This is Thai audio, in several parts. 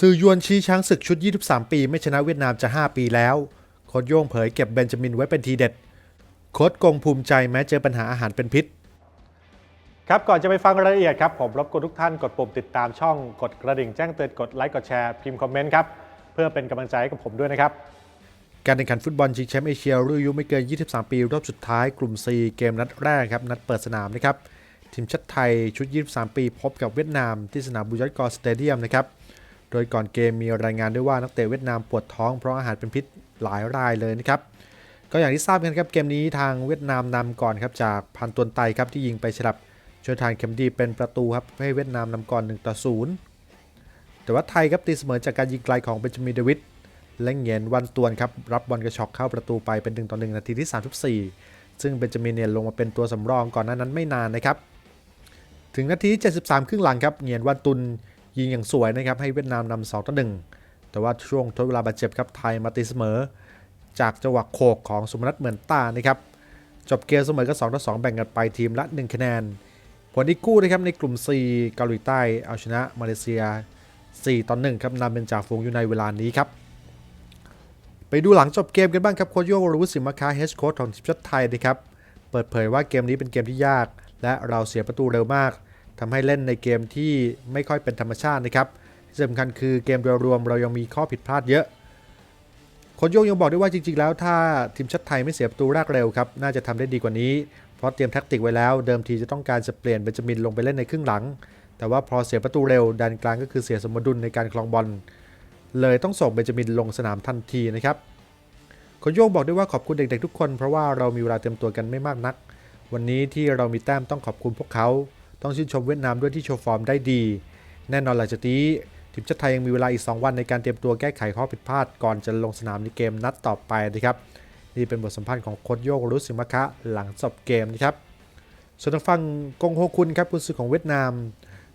สื่อยวนชี้ช้างศึกชุด 23 ปี ไม่ชนะเวียดนามจะ 5 ปีแล้ว โค้ชโย่งเผยเก็บเบนจามินไว้เป็นทีเด็ด โค้ชกงภูมิใจแม้เจอปัญหาอาหารเป็นพิษ ครับก่อนจะไปฟังรายละเอียดครับผมรบกวนทุกท่านกดปุ่มติดตามช่องกดกระดิ่งแจ้งเตือนกดไลค์กดแชร์พิมพ์คอมเมนต์ครับเพื่อเป็นกำลังใจให้กับผมด้วยนะครับการแข่งขันฟุตบอลชิงแชมป์เอเชียรุ่นอายุไม่เกิน 23 ปี รอบสุดท้ายกลุ่ม C เกมนัดแรกครับนัดเปิดสนามนะครับทีมชาติไทยชุด 23 ปี พบกับเวียดนามที่สนามบุยัตกอร์สเตเดียมนะครับ โดยก่อนเกมมีรายงานด้วยว่านักเตะเวียดนามปวดท้องเพราะอาหารเป็นพิษหลายรายเลยนะครับก็อย่างที่ทราบกันครับเกมนี้ทางเวียดนามนำก่อนครับจากพันตวนไตครับที่ยิงไปฉลับชนทานเข็มดีเป็นประตูครับให้เวียดนามนำก่อน1ต่อ0แต่ว่าไทยครับตีเสมอจากการยิงไกลของเบนจามินเดวิดและเหงียนวันตวนครับรับบอลกระชอกเข้าประตูไปเป็น1ต่อ1นาทีที่ 34 ซึ่งเบนจามินเนี่ยลงมาเป็นตัวสำรองก่อนหน้านั้นไม่นานนะครับถึงนาทีที่73 ครึ่งหลังครับเหงียนวันตุน ยิงอย่างสวยนะครับให้เวียดนามนำ2ต่อ1แต่ว่าช่วงทดเวลาบาดเจ็บครับไทยมาตีเสมอ จากจังหวะโขกของสุมนัทเหมือนตานะครับจบเกมเสมอก็2ต่อ2แบ่งกันไปทีมละ 1 คะแนน ผลอีกคู่นะครับในกลุ่ม C เกาหลีใต้เอาชนะมาเลเซีย 4ต่อ1ครับนำเป็นจ่าฝูงอยู่ในเวลานี้ครับ ไปดูหลังจบเกมกันบ้างครับโค้ชโย่งวรวุฒิสิมคาเฮดโค้ชของทีมชาติไทยนะครับ เปิดเผยว่าเกมนี้เป็นเกมที่ยาก และเราเสียประตูเร็วมาก ทำให้เล่นในเกมที่ไม่ค่อยเป็นธรรมชาตินะครับที่สำคัญคือเกมโดยรวมเรายังมีข้อผิดพลาดเยอะโค้ชโย่งยังบอกด้วยว่าจริงๆ แล้วถ้าทีมชาติไทยไม่เสียประตูแรกเร็วครับ น่าจะทำได้ดีกว่านี้ เพราะเตรียมแท็กติกไว้แล้ว เดิมทีจะต้องการจะเปลี่ยนเบนจามินลงไปเล่นในครึ่งหลัง แต่ว่าพอเสียประตูเร็วแดนกลางก็คือเสียสมดุลในการคลองบอล เลยต้องส่งเบนจามินลงสนามทันทีนะครับโคชโย่งบอกด้วยว่าขอบคุณเด็กๆทุกคน เพราะว่าเรามีเวลาเตรียมตัวกันไม่มากนัก วันนี้ที่เรามีแต้มต้องขอบคุณพวกเขา ต้องชื่นชมเวียดนามด้วยที่โชว์ฟอร์มได้ดี แน่นอนหลังจากนี้ทีมชาติไทยยังมีเวลาอีก 2 วันในการเตรียมตัวแก้ไขข้อผิดพลาดก่อนจะลงสนามในเกมนัดต่อไปนะครับนี่เป็นบทสัมภาษณ์ของโค้ชโย่งรุสิมะคะหลังจบเกมนะครับส่วนทางฝั่งกงโฮคุนครับกุนซือของเวียดนาม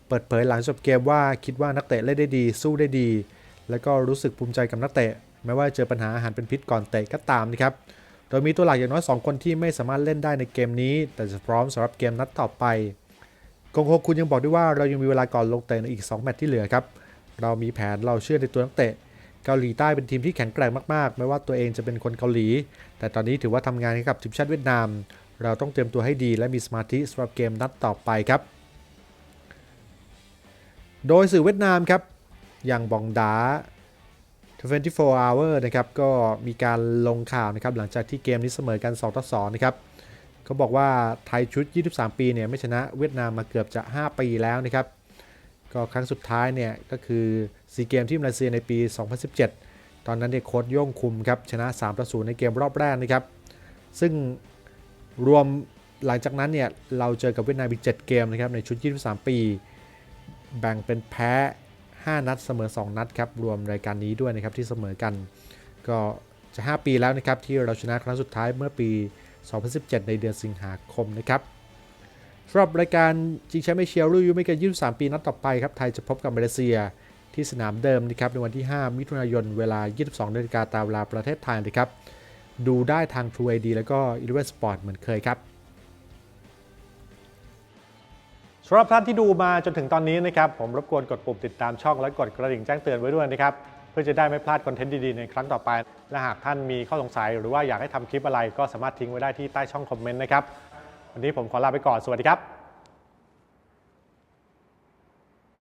เปิดเผยหลังจบเกมว่าคิดว่านักเตะเล่นได้ดี สู้ได้ดี แล้วก็รู้สึกภูมิใจกับนักเตะแม้ว่าเจอปัญหาอาหารเป็นพิษก่อนเตะก็ตามนะครับโดยมีตัวหลักอย่างน้อย 2 คนที่ไม่สามารถเล่นได้ในเกมนี้ แต่จะพร้อมสำหรับเกมนัดต่อไป กงโฮคุนยังบอกด้วยว่าเรายังมีเวลาก่อนลงเตะในอีก 2 แมตช์ที่เหลือครับ เรามีแผนเราเชื่อในตัวนักเตะ เกาหลีใต้เป็นทีมที่แข็งแกร่งมากๆ ไม่ว่าตัวเองจะเป็นคนเกาหลี แต่ตอนนี้ถือว่าทำงานให้กับทีมชาติเวียดนาม เราต้องเตรียมตัวให้ดีและมีสมาธิสำหรับเกมนัดต่อไปครับ โดยสื่อเวียดนามครับ อย่างบองดา24 hour นะครับก็มีการลงข่าวนะครับหลังจากที่เกมนี้เสมอกัน2ต่อ2นะครับ เขาบอกว่าไทยชุด 23 ปีเนี่ยไม่ชนะเวียดนามมาเกือบจะ 5 ปีแล้วนะครับก็ครั้งสุดท้ายเนี่ยก็คือซีเกมที่มาเลเซียในปี 2017 ตอนนั้นเนี่ยโค้ชโย่งคุมครับชนะ3ต่อ0ในเกมรอบแรกนะครับ ซึ่งรวมหลังจากนั้นเนี่ยเราเจอกับเวียดนามอีก 7 เกมนะครับในชุด 23 ปี แบ่งเป็นแพ้ 5 นัดเสมอ 2 นัดครับรวมรายการนี้ด้วยนะครับที่เสมอกัน ก็จะ 5 ปีแล้วนะครับที่เราชนะครั้งสุดท้ายเมื่อปี 2017 ในเดือนสิงหาคมนะครับสำหรับรายการจิงแชมป์เอเชียรุ่นอายุไม่เกิน23 ปีนัดต่อไปครับไทยจะพบกับมาเลเซียที่สนามเดิมนะครับในวันที่ 5 มิถุนายนเวลา 22นาฬิกาตามเวลาประเทศไทยนะครับดูได้ทาง True ID แล้วก็ e l e v e n Sport เหมือนเคยครับสำหรับท่านที่ดูมาจนถึงตอนนี้นะครับผมรบกวนกดปุ่มติดตามช่องและกดกระดิ่งแจ้งเตือนไว้ด้วยนะครับ พื่อจะได้ไม่พลาดคอนเทนต์ดีๆในครั้งต่อไป และหากท่านมีข้อสงสัย หรือว่าอยากให้ทำคลิปอะไรก็สามารถทิ้งไว้ได้ที่ใต้ช่องคอมเมนต์นะครับวันนี้ผมขอลาไปก่อนสวัสดีครับ